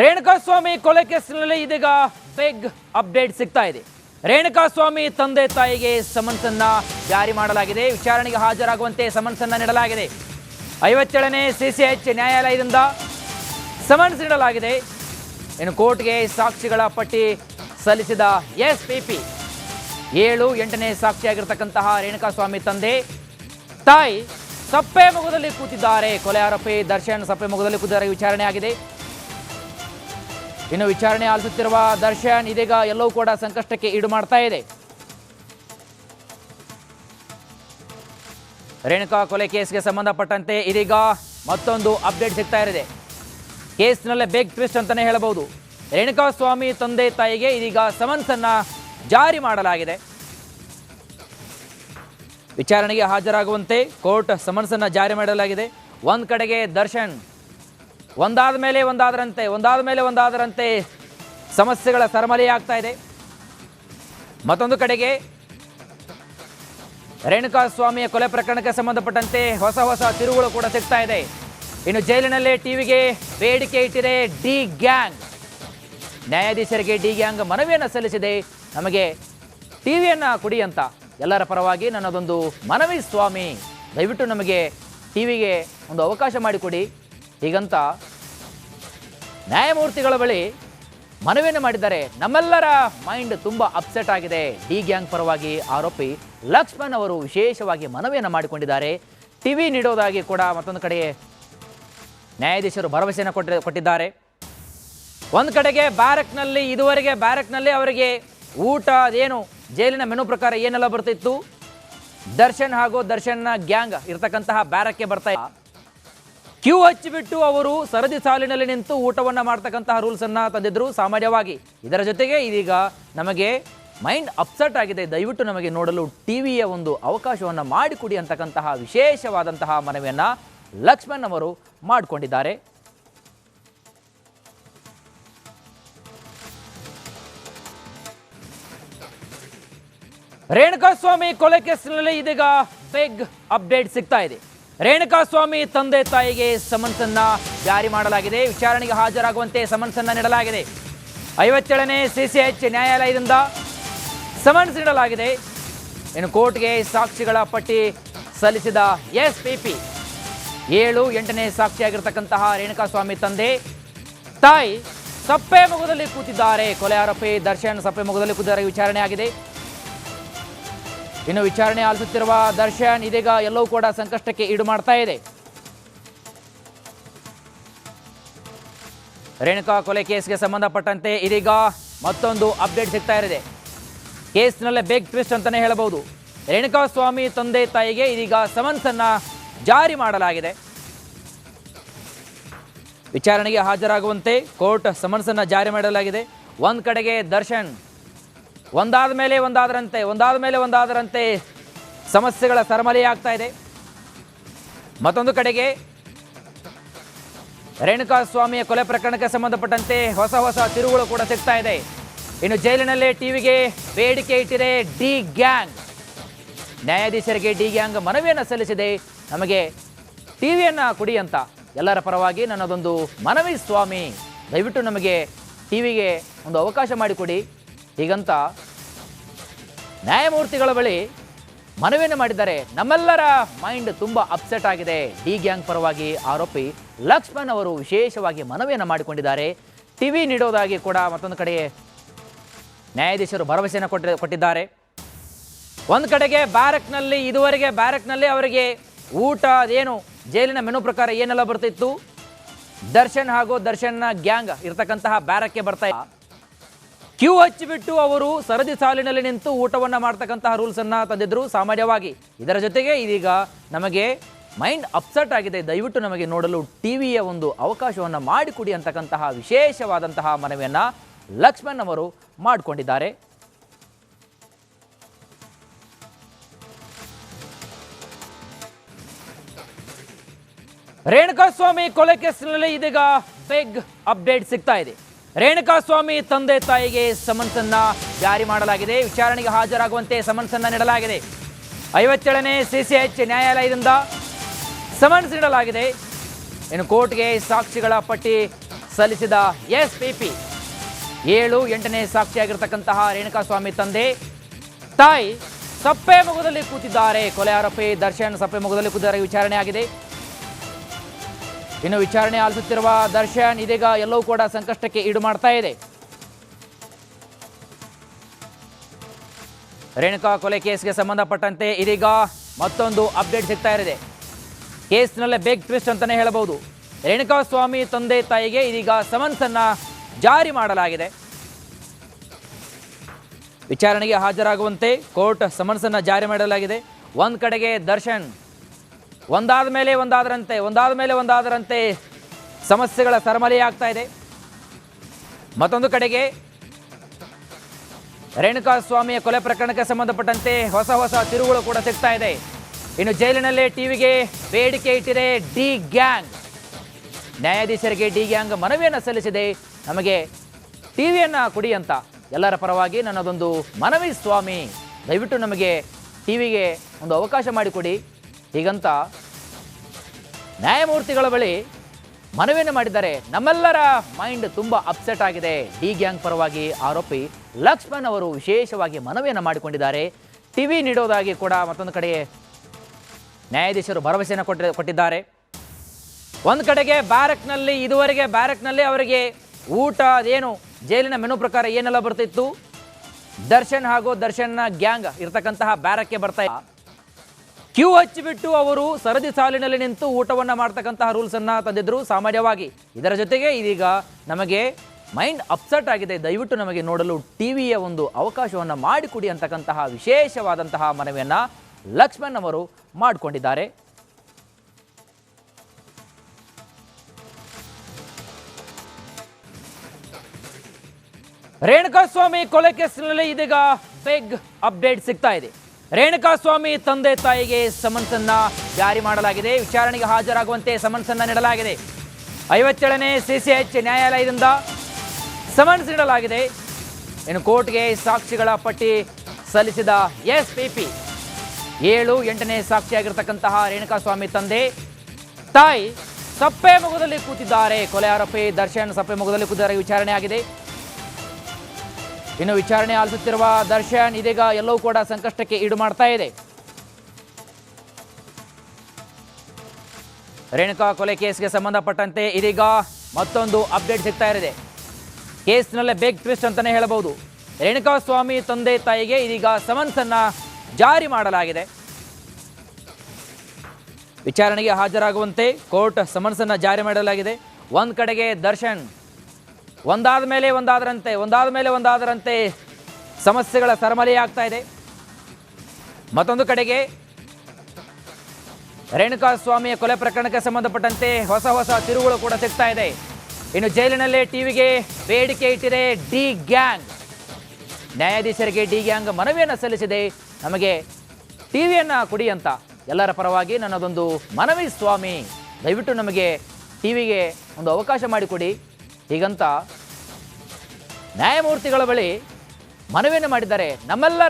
ರೇಣುಕಾಸ್ವಾಮಿ ಕೊಲೆ ಕೇಸಿನಲ್ಲಿ ಇದೀಗ big update ಸಿಗ್ತಾ ಇದೆ. ರೇಣುಕಾಸ್ವಾಮಿ ತಂದೆ ತಾಯಿಗೆ ಸಮನ್ಸ್ ಅನ್ನ ಜಾರಿ ಮಾಡಲಾಗಿದೆ. ವಿಚಾರಣೆಗೆ ಹಾಜರಾಗುವಂತೆ ಸಮನ್ಸ್ ಅನ್ನ ನೀಡಲಾಗಿದೆ. ಐವತ್ತೇಳನೇ ಸಿಸಿಎಚ್ ನ್ಯಾಯಾಲಯದಿಂದ ಸಮನ್ಸ್ ನೀಡಲಾಗಿದೆ. ಇನ್ನು ಕೋರ್ಟ್ಗೆ ಸಾಕ್ಷಿಗಳ ಪಟ್ಟಿ ಸಲ್ಲಿಸಿದ ಎಸ್ ಪಿ ಪಿ ಏಳು, ಎಂಟನೇ ಸಾಕ್ಷಿಯಾಗಿರ್ತಕ್ಕಂತಹ ರೇಣುಕಾಸ್ವಾಮಿ ತಂದೆ ತಾಯಿ ಸಪ್ಪೆ ಮೊಗದಲ್ಲಿ ಕೂತಿದ್ದಾರೆ. ಕೊಲೆ ಆರೋಪಿ ದರ್ಶನ್ ಸಪ್ಪೆ ಮೊಗದಲ್ಲಿ ಕೂತಿದ್ದಾರೆ. ವಿಚಾರಣೆ ಆಗಿದೆ. ಇನ್ನು ವಿಚಾರಣೆ ಆಲಿಸುತ್ತಿರುವ ದರ್ಶನ್, ಇದೀಗ ಎಲ್ಲವೂ ಕೂಡ ಸಂಕಷ್ಟಕ್ಕೆ ಈಡು ಮಾಡ್ತಾ ಇದೆ. ರೇಣುಕಾ ಕೊಲೆ ಕೇಸ್ಗೆ ಸಂಬಂಧಪಟ್ಟಂತೆ ಇದೀಗ ಮತ್ತೊಂದು ಅಪ್ಡೇಟ್ ಸಿಗ್ತಾ ಇದೆ ಕೇಸ್ನಲ್ಲೇ ಬೇಗ್ ಟ್ವಿಸ್ಟ್ ಅಂತಾನೆ ಹೇಳಬಹುದು. ರೇಣುಕಾ ಸ್ವಾಮಿ ತಂದೆ ತಾಯಿಗೆ ಇದೀಗ ಸಮನ್ಸ್ ಅನ್ನ ಜಾರಿ ಮಾಡಲಾಗಿದೆ. ವಿಚಾರಣೆಗೆ ಹಾಜರಾಗುವಂತೆ ಕೋರ್ಟ್ ಸಮನ್ಸ್ ಅನ್ನ ಜಾರಿ ಮಾಡಲಾಗಿದೆ. ಒಂದ್ ಕಡೆಗೆ ದರ್ಶನ್ ಒಂದಾದ ಮೇಲೆ ಒಂದಾದರಂತೆ, ಒಂದಾದ ಮೇಲೆ ಒಂದಾದರಂತೆ ಸಮಸ್ಯೆಗಳ ಸರಮಲೆ ಆಗ್ತಾ ಇದೆ. ಮತ್ತೊಂದು ಕಡೆಗೆ ರೇಣುಕಾ ಸ್ವಾಮಿಯ ಕೊಲೆ ಪ್ರಕರಣಕ್ಕೆ ಸಂಬಂಧಪಟ್ಟಂತೆ ಹೊಸ ಹೊಸ ತಿರುವುಗಳು ಕೂಡ ಸಿಗ್ತಾ ಇದೆ. ಇನ್ನು ಜೈಲಿನಲ್ಲೇ ಟಿವಿಗೆ ಬೇಡಿಕೆ ಇಟ್ಟಿದೆ ಡಿ ಗ್ಯಾಂಗ್. ನ್ಯಾಯಾಧೀಶರಿಗೆ ಡಿ ಗ್ಯಾಂಗ್ ಮನವಿಯನ್ನು ಸಲ್ಲಿಸಿದೆ. ನಮಗೆ ಟಿವಿಯನ್ನು ಕೊಡಿ ಅಂತ ಎಲ್ಲರ ಪರವಾಗಿ ನನ್ನದೊಂದು ಮನವಿ ಸ್ವಾಮಿ, ದಯವಿಟ್ಟು ನಮಗೆ ಟಿವಿಗೆ ಒಂದು ಅವಕಾಶ ಮಾಡಿಕೊಡಿ. ಹೀಗಂತ ನ್ಯಾಯಮೂರ್ತಿಗಳ ಬಳಿ ಮನವಿಯನ್ನು ಮಾಡಿದ್ದಾರೆ. ನಮ್ಮೆಲ್ಲರ ಮೈಂಡ್ ತುಂಬ ಅಪ್ಸೆಟ್ ಆಗಿದೆ. ಡಿ ಗ್ಯಾಂಗ್ ಪರವಾಗಿ ಆರೋಪಿ ಲಕ್ಷ್ಮಣ್ ಅವರು ವಿಶೇಷವಾಗಿ ಮನವಿಯನ್ನು ಮಾಡಿಕೊಂಡಿದ್ದಾರೆ. ಟಿವಿ ನೀಡೋದಾಗಿ ಕೂಡ ಮತ್ತೊಂದು ಕಡೆ ನ್ಯಾಯಾಧೀಶರು ಭರವಸೆಯನ್ನು ಕೊಟ್ಟ, ಕೊಟ್ಟಿದ್ದಾರೆ. ಒಂದು ಕಡೆಗೆ ಬ್ಯಾರಕ್ನಲ್ಲಿ, ಇದುವರೆಗೆ ಬ್ಯಾರಕ್ನಲ್ಲಿ ಅವರಿಗೆ ಊಟ, ಅದೇನು, ಜೈಲಿನ ಮೆನು ಪ್ರಕಾರ ಏನೆಲ್ಲ ಬರ್ತಿತ್ತು? ದರ್ಶನ್ ಹಾಗೂ ದರ್ಶನ್ನ ಗ್ಯಾಂಗ್ ಇರತಕ್ಕಂತಹ ಬ್ಯಾರಕ್ಕೆ ಬರ್ತಾ ಕ್ಯೂ ಹಚ್ಚಿಬಿಟ್ಟು ಅವರು ಸರದಿ ಸಾಲಿನಲ್ಲಿ ನಿಂತು ಊಟವನ್ನು ಮಾಡ್ತಕ್ಕಂತಹ ರೂಲ್ಸನ್ನು ತಂದಿದ್ದರು ಸಾಮಾನ್ಯವಾಗಿ. ಇದರ ಜೊತೆಗೆ ಇದೀಗ ನಮಗೆ ಮೈಂಡ್ ಅಪ್ಸೆಟ್ ಆಗಿದೆ. ದಯವಿಟ್ಟು ನಮಗೆ ನೋಡಲು ಟಿವಿಯ ಒಂದು ಅವಕಾಶವನ್ನು ಮಾಡಿಕೊಡಿ ಅಂತಕ್ಕಂತಹ ವಿಶೇಷವಾದಂತಹ ಮನವಿಯನ್ನು ಲಕ್ಷ್ಮಣ್ ಅವರು ಮಾಡಿಕೊಂಡಿದ್ದಾರೆ. ರೇಣುಕಾಸ್ವಾಮಿ ಕೊಲೆ ಕೇಸಿನಲ್ಲಿ ಇದೀಗ ಬಿಗ್ ಅಪ್ಡೇಟ್ ಸಿಗ್ತಾ ಇದೆ. ರೇಣುಕಾಸ್ವಾಮಿ ತಂದೆ ತಾಯಿಗೆ ಸಮನ್ಸ್ ಅನ್ನ ಜಾರಿ ಮಾಡಲಾಗಿದೆ. ವಿಚಾರಣೆಗೆ ಹಾಜರಾಗುವಂತೆ ಸಮನ್ಸ್ ಅನ್ನ ನೀಡಲಾಗಿದೆ. ಐವತ್ತೇಳನೇ ಸಿಸಿಎಚ್ ನ್ಯಾಯಾಲಯದಿಂದ ಸಮನ್ಸ್ ನೀಡಲಾಗಿದೆ. ಇನ್ನು ಕೋರ್ಟ್ಗೆ ಸಾಕ್ಷಿಗಳ ಪಟ್ಟಿ ಸಲ್ಲಿಸಿದ ಎಸ್ ಪಿ ಪಿ ಏಳು, ಎಂಟನೇ ಸಾಕ್ಷಿಯಾಗಿರ್ತಕ್ಕಂತಹ ರೇಣುಕಾಸ್ವಾಮಿ ತಂದೆ ತಾಯಿ ಸಪ್ಪೆ ಮಗುದಲ್ಲಿ ಕೂತಿದ್ದಾರೆ. ಕೊಲೆ ಆರೋಪಿ ದರ್ಶನ್ ಸಪ್ಪೆ ಮಗುದಲ್ಲಿ ಕೂತಿದ್ದಾರೆ. ವಿಚಾರಣೆ ಆಗಿದೆ. ಇನ್ನು ವಿಚಾರಣೆ ಆಲಿಸುತ್ತಿರುವ ದರ್ಶನ್ ಇದೀಗ ಎಲ್ಲವೂ ಕೂಡ ಸಂಕಷ್ಟಕ್ಕೆ ಈಡು ಮಾಡ್ತಾ ಇದೆ. ರೇಣುಕಾ ಕೊಲೆ ಕೇಸ್ಗೆ ಸಂಬಂಧಪಟ್ಟಂತೆ ಇದೀಗ ಮತ್ತೊಂದು ಅಪ್ಡೇಟ್ ಸಿಗ್ತಾ ಇದೆ ಕೇಸ್ನಲ್ಲೇ ಬೇಗ್ ಟ್ವಿಸ್ಟ್ ಅಂತಲೇ ಹೇಳಬಹುದು. ರೇಣುಕಾ ಸ್ವಾಮಿ ತಂದೆ ತಾಯಿಗೆ ಇದೀಗ ಸಮನ್ಸ್ ಅನ್ನ ಜಾರಿ ಮಾಡಲಾಗಿದೆ. ವಿಚಾರಣೆಗೆ ಹಾಜರಾಗುವಂತೆ ಕೋರ್ಟ್ ಸಮನ್ಸ್ ಅನ್ನ ಜಾರಿ ಮಾಡಲಾಗಿದೆ. ಒಂದ್ ಕಡೆಗೆ ದರ್ಶನ್ ಒಂದಾದ ಮೇಲೆ ಒಂದಾದರಂತೆ, ಒಂದಾದ ಮೇಲೆ ಒಂದಾದರಂತೆ ಸಮಸ್ಯೆಗಳ ಸರಮಲೆ ಆಗ್ತಾ ಇದೆ. ಮತ್ತೊಂದು ಕಡೆಗೆ ರೇಣುಕಾ ಸ್ವಾಮಿಯ ಕೊಲೆ ಪ್ರಕರಣಕ್ಕೆ ಸಂಬಂಧಪಟ್ಟಂತೆ ಹೊಸ ಹೊಸ ತಿರುವುಗಳು ಕೂಡ ಸಿಗ್ತಾ ಇದೆ. ಇನ್ನು ಜೈಲಿನಲ್ಲೇ ಟಿವಿಗೆ ಬೇಡಿಕೆ ಇಟ್ಟಿದೆ ಡಿ ಗ್ಯಾಂಗ್. ನ್ಯಾಯಾಧೀಶರಿಗೆ ಡಿ ಗ್ಯಾಂಗ್ ಮನವಿಯನ್ನು ಸಲ್ಲಿಸಿದೆ. ನಮಗೆ ಟಿವಿಯನ್ನು ಕೊಡಿ ಅಂತ ಎಲ್ಲರ ಪರವಾಗಿ ನನ್ನದೊಂದು ಮನವಿ ಸ್ವಾಮಿ, ದಯವಿಟ್ಟು ನಮಗೆ ಟಿವಿಗೆ ಒಂದು ಅವಕಾಶ ಮಾಡಿಕೊಡಿ. ಹೀಗಂತ ನ್ಯಾಯಮೂರ್ತಿಗಳ ಬಳಿ ಮನವಿಯನ್ನು ಮಾಡಿದ್ದಾರೆ. ನಮ್ಮೆಲ್ಲರ ಮೈಂಡ್ ತುಂಬ ಅಪ್ಸೆಟ್ ಆಗಿದೆ. ಡಿ ಗ್ಯಾಂಗ್ ಪರವಾಗಿ ಆರೋಪಿ ಲಕ್ಷ್ಮಣ್ ಅವರು ವಿಶೇಷವಾಗಿ ಮನವಿಯನ್ನು ಮಾಡಿಕೊಂಡಿದ್ದಾರೆ. ಟಿವಿ ನೀಡೋದಾಗಿ ಕೂಡ ಮತ್ತೊಂದು ಕಡೆ ನ್ಯಾಯಾಧೀಶರು ಭರವಸೆಯನ್ನು ಕೊಟ್ಟ, ಕೊಟ್ಟಿದ್ದಾರೆ. ಒಂದು ಕಡೆಗೆ ಬ್ಯಾರಕ್ನಲ್ಲಿ, ಇದುವರೆಗೆ ಬ್ಯಾರಕ್ನಲ್ಲಿ ಅವರಿಗೆ ಊಟ ಅದೇನು ಜೈಲಿನ ಮೆನು ಪ್ರಕಾರ ಏನೆಲ್ಲ ಬರ್ತಿತ್ತು? ದರ್ಶನ್ ಹಾಗೂ ದರ್ಶನ್ನ ಗ್ಯಾಂಗ್ ಇರತಕ್ಕಂತಹ ಬ್ಯಾರಕ್ಕೆ ಬರ್ತಾ ಕ್ಯೂ ಹಚ್ಚಿಬಿಟ್ಟು ಅವರು ಸರದಿ ಸಾಲಿನಲ್ಲಿ ನಿಂತು ಊಟವನ್ನು ಮಾಡ್ತಕ್ಕಂತಹ ರೂಲ್ಸ್ ಅನ್ನ ತಂದಿದ್ರು. ಸಾಮಾನ್ಯವಾಗಿ ಇದರ ಜೊತೆಗೆ ಇದೀಗ ನಮಗೆ ಮೈಂಡ್ ಅಪ್ಸೆಟ್ ಆಗಿದೆ. ದಯವಿಟ್ಟು ನಮಗೆ ನೋಡಲು ಟಿವಿಯ ಒಂದು ಅವಕಾಶವನ್ನು ಮಾಡಿಕೊಡಿ ಅಂತಕ್ಕಂತಹ ವಿಶೇಷವಾದಂತಹ ಮನವಿಯನ್ನು ಲಕ್ಷ್ಮಣ್ ಅವರು ಮಾಡಿಕೊಂಡಿದ್ದಾರೆ. ರೇಣುಕಾಸ್ವಾಮಿ ಕೊಲೆ ಕೇಸಿನಲ್ಲಿ ಇದೀಗ ಬಿಗ್ ಅಪ್ಡೇಟ್ ಸಿಗ್ತಾ ಇದೆ. ರೇಣುಕಾಸ್ವಾಮಿ ತಂದೆ ತಾಯಿಗೆ ಸಮನ್ಸ್ ಅನ್ನ ಜಾರಿ ಮಾಡಲಾಗಿದೆ. ವಿಚಾರಣೆಗೆ ಹಾಜರಾಗುವಂತೆ ಸಮನ್ಸ್ ಅನ್ನ ನೀಡಲಾಗಿದೆ. ಐವತ್ತೇಳನೇ ಸಿಸಿಎಚ್ ನ್ಯಾಯಾಲಯದಿಂದ ಸಮನ್ಸ್ ನೀಡಲಾಗಿದೆ. ಇನ್ನು ಕೋರ್ಟ್ಗೆ ಸಾಕ್ಷಿಗಳ ಪಟ್ಟಿ ಸಲ್ಲಿಸಿದ ಎಸ್ ಪಿ ಪಿ ಏಳು, ಎಂಟನೇ ಸಾಕ್ಷಿಯಾಗಿರ್ತಕ್ಕಂತಹ ರೇಣುಕಾಸ್ವಾಮಿ ತಂದೆ ತಾಯಿ ಸಪ್ಪೆ ಮುಖದಲ್ಲಿ ಕೂತಿದ್ದಾರೆ. ಕೊಲೆ ಆರೋಪಿ ದರ್ಶನ್ ಸಪ್ಪೆ ಮಗುದಲ್ಲಿ ಕೂತಿದ್ದಾರೆ. ವಿಚಾರಣೆ ಆಗಿದೆ. ಇನ್ನು ವಿಚಾರಣೆ ಆಲಿಸುತ್ತಿರುವ ದರ್ಶನ್ ಇದೀಗ ಎಲ್ಲವೂ ಕೂಡ ಸಂಕಷ್ಟಕ್ಕೆ ಈಡು ಮಾಡ್ತಾ ಇದೆ. ರೇಣುಕಾ ಕೊಲೆ ಕೇಸ್ಗೆ ಸಂಬಂಧಪಟ್ಟಂತೆ ಇದೀಗ ಮತ್ತೊಂದು ಅಪ್ಡೇಟ್ ಸಿಗ್ತಾ ಇದೆ ಕೇಸ್ನಲ್ಲೇ ಬೇಗ್ ಟ್ವಿಸ್ಟ್ ಅಂತಾನೆ ಹೇಳಬಹುದು. ರೇಣುಕಾ ಸ್ವಾಮಿ ತಂದೆ ತಾಯಿಗೆ ಇದೀಗ ಸಮನ್ಸ್ ಅನ್ನ ಜಾರಿ ಮಾಡಲಾಗಿದೆ. ವಿಚಾರಣೆಗೆ ಹಾಜರಾಗುವಂತೆ ಕೋರ್ಟ್ ಸಮನ್ಸ್ ಅನ್ನ ಜಾರಿ ಮಾಡಲಾಗಿದೆ. ಒಂದು ಕಡೆಗೆ ದರ್ಶನ್ ಒಂದಾದ ಮೇಲೆ ಒಂದಾದರಂತೆ ಒಂದಾದ ಮೇಲೆ ಒಂದಾದರಂತೆ ಸಮಸ್ಯೆಗಳ ಸರಮಲೆ ಆಗ್ತಾ ಇದೆ. ಮತ್ತೊಂದು ಕಡೆಗೆ ರೇಣುಕಾ ಸ್ವಾಮಿಯ ಕೊಲೆ ಪ್ರಕರಣಕ್ಕೆ ಸಂಬಂಧಪಟ್ಟಂತೆ ಹೊಸ ಹೊಸ ತಿರುವುಗಳು ಕೂಡ ಸಿಗ್ತಾ ಇದೆ. ಇನ್ನು ಜೈಲಿನಲ್ಲೇ ಟಿವಿಗೆ ಬೇಡಿಕೆ ಇಟ್ಟಿದೆ ಡಿ ಗ್ಯಾಂಗ್. ನ್ಯಾಯಾಧೀಶರಿಗೆ ಡಿ ಗ್ಯಾಂಗ್ ಮನವಿಯನ್ನು ಸಲ್ಲಿಸಿದೆ. ನಮಗೆ ಟಿವಿಯನ್ನು ಕೊಡಿ ಅಂತ ಎಲ್ಲರ ಪರವಾಗಿ ನನ್ನದೊಂದು ಮನವಿ ಸ್ವಾಮಿ, ದಯವಿಟ್ಟು ನಮಗೆ ಟಿವಿಗೆ ಒಂದು ಅವಕಾಶ ಮಾಡಿಕೊಡಿ. ಹೀಗಂತ ನ್ಯಾಯಮೂರ್ತಿಗಳ ಬಳಿ ಮನವಿಯನ್ನು ಮಾಡಿದ್ದಾರೆ ನಮ್ಮೆಲ್ಲರ ಮೈಂಡ್ ತುಂಬ ಅಪ್ಸೆಟ್ ಆಗಿದೆ. ಡಿ ಗ್ಯಾಂಗ್ ಪರವಾಗಿ ಆರೋಪಿ ಲಕ್ಷ್ಮಣ್ ಅವರು ವಿಶೇಷವಾಗಿ ಮನವಿಯನ್ನು ಮಾಡಿಕೊಂಡಿದ್ದಾರೆ. ಟಿವಿ ನೀಡೋದಾಗಿ ಕೂಡ ಮತ್ತೊಂದು ಕಡೆ ನ್ಯಾಯಾಧೀಶರು ಭರವಸೆಯನ್ನು ಕೊಟ್ಟ, ಕೊಟ್ಟಿದ್ದಾರೆ. ಒಂದು ಕಡೆಗೆ ಬ್ಯಾರಕ್ನಲ್ಲಿ, ಇದುವರೆಗೆ ಬ್ಯಾರಕ್ನಲ್ಲಿ ಅವರಿಗೆ ಊಟ, ಅದೇನು, ಜೈಲಿನ ಮೆನು ಪ್ರಕಾರ ಏನೆಲ್ಲ ಬರ್ತಿತ್ತು? ದರ್ಶನ್ ಹಾಗೂ ದರ್ಶನ್ನ ಗ್ಯಾಂಗ್ ಇರತಕ್ಕಂತಹ ಬ್ಯಾರಕ್ಕೆ ಬರ್ತಾ ಕ್ಯೂ ಹಚ್ಚಿಬಿಟ್ಟು ಅವರು ಸರದಿ ಸಾಲಿನಲ್ಲಿ ನಿಂತು ಊಟವನ್ನು ಮಾಡ್ತಕ್ಕಂತಹ ರೂಲ್ಸ್ ಅನ್ನ ತಂದಿದ್ರು. ಸಾಮಾನ್ಯವಾಗಿ ಇದರ ಜೊತೆಗೆ ಇದೀಗ ನಮಗೆ ಮೈಂಡ್ ಅಪ್ಸೆಟ್ ಆಗಿದೆ. ದಯವಿಟ್ಟು ನಮಗೆ ನೋಡಲು ಟಿವಿಯ ಒಂದು ಅವಕಾಶವನ್ನು ಮಾಡಿಕೊಡಿ ಅಂತಕ್ಕಂತಹ ವಿಶೇಷವಾದಂತಹ ಮನವಿಯನ್ನ ಲಕ್ಷ್ಮಣ್ ಅವರು ಮಾಡಿಕೊಂಡಿದ್ದಾರೆ. ರೇಣುಕಾಸ್ವಾಮಿ ಕೊಲೆ ಕೇಸಿನಲ್ಲಿ ಇದೀಗ ಬಿಗ್ ಅಪ್ಡೇಟ್ ಸಿಗ್ತಾ ಇದೆ. ರೇಣುಕಾಸ್ವಾಮಿ ತಂದೆ ತಾಯಿಗೆ ಸಮನ್ಸ್ ಅನ್ನ ಜಾರಿ ಮಾಡಲಾಗಿದೆ. ವಿಚಾರಣೆಗೆ ಹಾಜರಾಗುವಂತೆ ಸಮನ್ಸ್ ಅನ್ನ ನೀಡಲಾಗಿದೆ. ಐವತ್ತೇಳನೇ ಸಿಸಿಎಚ್ ನ್ಯಾಯಾಲಯದಿಂದ ಸಮನ್ಸ್ ನೀಡಲಾಗಿದೆ. ಇನ್ನು ಕೋರ್ಟ್ಗೆ ಸಾಕ್ಷಿಗಳ ಪಟ್ಟಿ ಸಲ್ಲಿಸಿದ ಎಸ್ ಪಿ ಪಿ ಏಳು, ಎಂಟನೇ ಸಾಕ್ಷಿಯಾಗಿರ್ತಕ್ಕಂತಹ ರೇಣುಕಾಸ್ವಾಮಿ ತಂದೆ ತಾಯಿ ಸಪ್ಪೆ ಮೊಗದಲ್ಲಿ ಕೂತಿದ್ದಾರೆ. ಕೊಲೆ ಆರೋಪಿ ದರ್ಶನ್ ಸಪ್ಪೆ ಮೊಗದಲ್ಲಿ ಕೂತಿದ್ದಾರೆ. ವಿಚಾರಣೆ ಆಗಿದೆ. ಇನ್ನು ವಿಚಾರಣೆ ಆಲಿಸುತ್ತಿರುವ ದರ್ಶನ್ ಇದೀಗ ಎಲ್ಲವೂ ಕೂಡ ಸಂಕಷ್ಟಕ್ಕೆ ಈಡು ಮಾಡ್ತಾ ಇದೆ. ರೇಣುಕಾ ಕೊಲೆ ಕೇಸ್ಗೆ ಸಂಬಂಧಪಟ್ಟಂತೆ ಇದೀಗ ಮತ್ತೊಂದು ಅಪ್ಡೇಟ್ ಸಿಗ್ತಾ ಇದೆ ಕೇಸ್ನಲ್ಲೇ ಬೇಗ್ ಟ್ವಿಸ್ಟ್ ಅಂತಾನೆ ಹೇಳಬಹುದು. ರೇಣುಕಾ ಸ್ವಾಮಿ ತಂದೆ ತಾಯಿಗೆ ಇದೀಗ ಸಮನ್ಸ್ ಅನ್ನ ಜಾರಿ ಮಾಡಲಾಗಿದೆ. ವಿಚಾರಣೆಗೆ ಹಾಜರಾಗುವಂತೆ ಕೋರ್ಟ್ ಸಮನ್ಸ್ ಅನ್ನ ಜಾರಿ ಮಾಡಲಾಗಿದೆ. ಒಂದ್ ಕಡೆಗೆ ದರ್ಶನ್ ಒಂದಾದ ಮೇಲೆ ಒಂದಾದರಂತೆ, ಒಂದಾದ ಮೇಲೆ ಒಂದಾದರಂತೆ ಸಮಸ್ಯೆಗಳ ಸರಮಲೆ ಆಗ್ತಾ ಇದೆ. ಮತ್ತೊಂದು ಕಡೆಗೆ ರೇಣುಕಾ ಸ್ವಾಮಿಯ ಕೊಲೆ ಪ್ರಕರಣಕ್ಕೆ ಸಂಬಂಧಪಟ್ಟಂತೆ ಹೊಸ ಹೊಸ ತಿರುವುಗಳು ಕೂಡ ಸಿಗ್ತಾ ಇದೆ. ಇನ್ನು ಜೈಲಿನಲ್ಲೇ ಟಿವಿಗೆ ಬೇಡಿಕೆ ಇಟ್ಟಿದೆ ಡಿ ಗ್ಯಾಂಗ್. ನ್ಯಾಯಾಧೀಶರಿಗೆ ಡಿ ಗ್ಯಾಂಗ್ ಮನವಿಯನ್ನು ಸಲ್ಲಿಸಿದೆ. ನಮಗೆ ಟಿವಿಯನ್ನು ಕೊಡಿ ಅಂತ ಎಲ್ಲರ ಪರವಾಗಿ ನನ್ನದೊಂದು ಮನವಿ ಸ್ವಾಮಿ, ದಯವಿಟ್ಟು ನಮಗೆ ಟಿವಿಗೆ ಒಂದು ಅವಕಾಶ ಮಾಡಿಕೊಡಿ. ಹೀಗಂತ ನ್ಯಾಯಮೂರ್ತಿಗಳ ಬಳಿ ಮನವಿಯನ್ನು ಮಾಡಿದ್ದಾರೆ ನಮ್ಮೆಲ್ಲರ